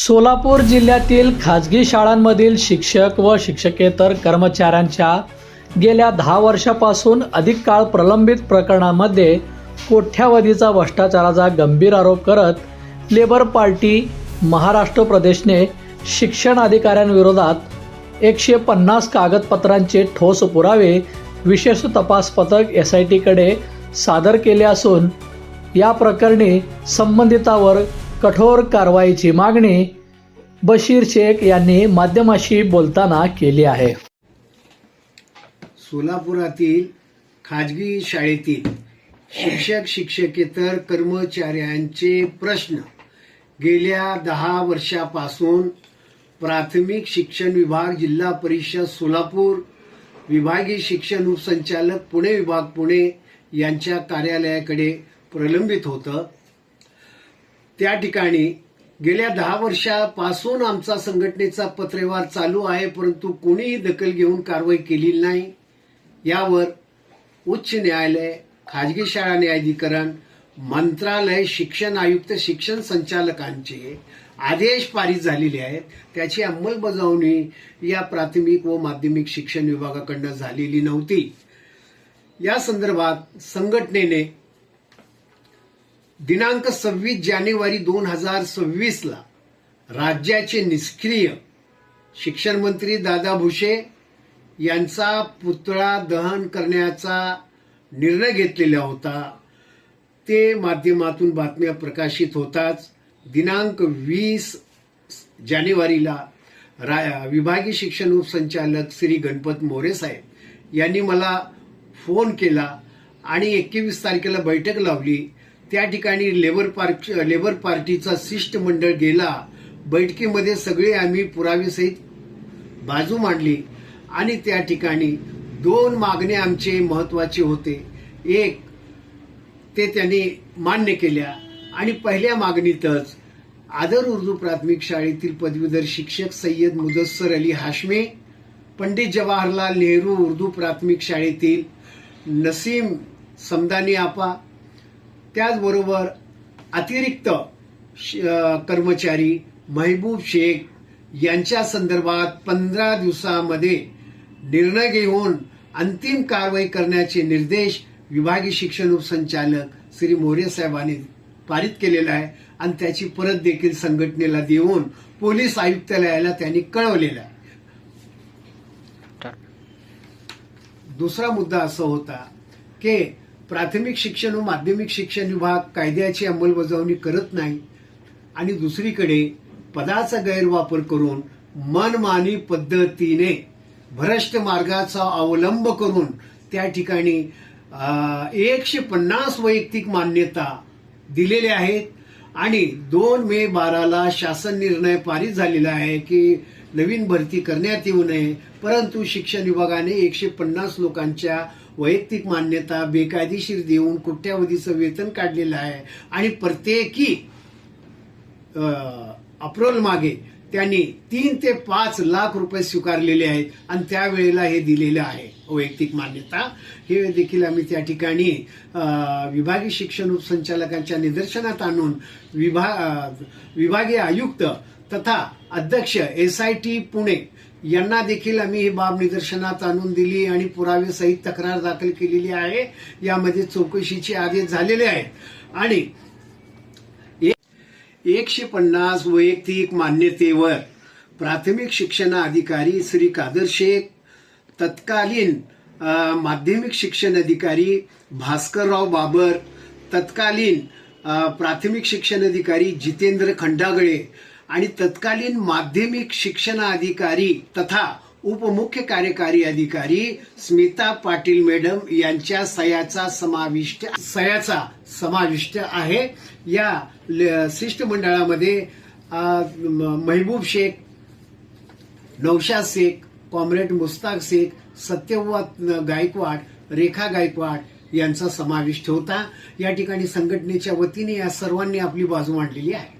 सोलापूर जिल्ह्यातील खाजगी शाळांमधील शिक्षक व शिक्षकेतर कर्मचाऱ्यांच्या गेल्या दहा वर्षापासून अधिक काळ प्रलंबित प्रकरणांमध्ये कोठ्यावधीचा भ्रष्टाचाराचा गंभीर आरोप करत लेबर पार्टी महाराष्ट्र प्रदेशने शिक्षण अधिकाऱ्यांविरोधात एकशे पन्नास कागदपत्रांचे ठोस पुरावे विशेष तपास पथक एस आय टीकडे सादर केले असून या प्रकरणी संबंधितावर कठोर कारवाईची मागणी बशीर शेख यांनी माध्यमाशी बोलताना केली आहे. सोलापुरातील खाजगी शाळेतील शिक्षक शिक्षकेतर कर्मचाऱ्यांचे प्रश्न गेल्या दहा वर्षापासून प्राथमिक शिक्षण विभाग जिल्हा परिषद सोलापूर विभागीय शिक्षण उपसंचालक पुणे विभाग पुणे यांच्या कार्यालयाकडे प्रलंबित होतं. त्या ठिकाणी गेल्या दहा वर्षापासून आमचा संघटनेचा पत्रव्यवहार चालू आहे परंतु कोणीही दखल घेऊन कारवाई केलेली नाही. यावर उच्च न्यायालय खाजगी शाळा न्यायाधिकरण मंत्रालय शिक्षण आयुक्त शिक्षण संचालकांचे आदेश पारित झालेले आहेत. त्याची अंमलबजावणी या प्राथमिक व माध्यमिक शिक्षण विभागाकडनं झालेली नव्हती. या संदर्भात संघटनेने दिनांक सव्वीस जानेवारी दोन हजार सव्वीस ला राज्याचे निष्क्रिय शिक्षण मंत्री दादा भुसे यांचा पुतळा दहन करण्याचा निर्णय घेतलेला होता. ते माध्यमातून बातम्या प्रकाशित होताच दिनांक वीस जानेवारीला रा विभागीय शिक्षण उपसंचालक श्री गणपत मोरे साहेब यांनी मला फोन केला आणि एकवीस तारखेला बैठक लावली. त्या ठिकाणी लेबर पार्क लेबर पार्टीचा शिष्टमंडळ गेला. बैठकीमध्ये सगळे आम्ही पुरावेसहित बाजू मांडली आणि त्या ठिकाणी दोन मागणे आमचे महत्त्वाचे होते. एक ते त्यांनी मान्य केल्या आणि पहिल्या मागणीतच आदर उर्दू प्राथमिक शाळेतील पदवीधर शिक्षक सय्यद मुदस्सर अली हाशमे पंडित जवाहरलाल नेहरू उर्दू प्राथमिक शाळेतील नसीम समदानी आपा त्याचबरोबर अतिरिक्त कर्मचारी महबूब शेख यांच्या संदर्भात पंधरा दिवसामध्ये निर्णय घेऊन अंतिम कारवाई करण्याचे निर्देश विभागीय शिक्षण उपसंचालक श्री मोरे साहेबांनी पारित केलेला आहे आणि त्याची परत देखील संघटनेला देऊन पोलीस आयुक्तालयाला त्यांनी कळवलेला आहे. दुसरा मुद्दा असा होता की प्राथमिक शिक्षण व माध्यमिक शिक्षण विभाग कायद्याची अंमलबजावणी करत नाही. आणि दुसरीकडे पदाचा गैरवापर करून मनमानी पद्धतीने भ्रष्ट मार्गाचा अवलंब करून त्या ठिकाणी एकशे पन्नास वैयक्तिक मान्यता दिलेल्या आहेत. आणि दोन मे बाराला शासन निर्णय पारित झालेला आहे की नवीन भरती करण्यात येऊ नये. परंतु शिक्षण विभागाने एकशे पन्नास लोकांच्या वैयक्तिक मान्यता बेकायदेशीर देऊन कोट्यावधीचं वेतन काढलेलं आहे. आणि प्रत्येकी अप्रोल मागे त्यांनी तीन ते पाच लाख रुपये स्वीकारलेले आहेत आणि त्यावेळेला हे दिलेलं आहे वैयक्तिक मान्यता. हे देखील आम्ही त्या ठिकाणी विभागीय शिक्षण उपसंचालकांच्या निदर्शनात आणून विभाग विभागीय आयुक्त तथा अध्यक्ष एस आय टी पुणे यांना देखील आम्ही ही बाब निदर्शनात आणून दिली आणि पुरावेसहित तक्रार दाखल केलेली आहे. यामध्ये चौकशीचे आदेश झालेले आहेत. आणि एकशे पन्नास वैयक्तिक मान्यतेवर प्राथमिक शिक्षण अधिकारी श्री कादर शेख तत्कालीन माध्यमिक शिक्षण अधिकारी भास्करराव बाबर तत्कालीन प्राथमिक शिक्षण अधिकारी जितेंद्र खंडागळे आणि तत्कालीन माध्यमिक शिक्षण अधिकारी तथा उपमुख्य कार्यकारी अधिकारी स्मिता पाटील मॅडम यांच्या सह्याचा समाविष्ट सह्याचा समाविष्ट आहे. या ल- शिष्टमंडळामध्ये म- महबूब शेख नौशाद शेख कॉम्रेड मुस्ताक शेख सत्यव्रत गायकवाड रेखा गायकवाड यांचा समाविष्ट होता. या ठिकाणी संघटनेच्या वतीने या सर्वांनी आपली बाजू मांडलेली आहे.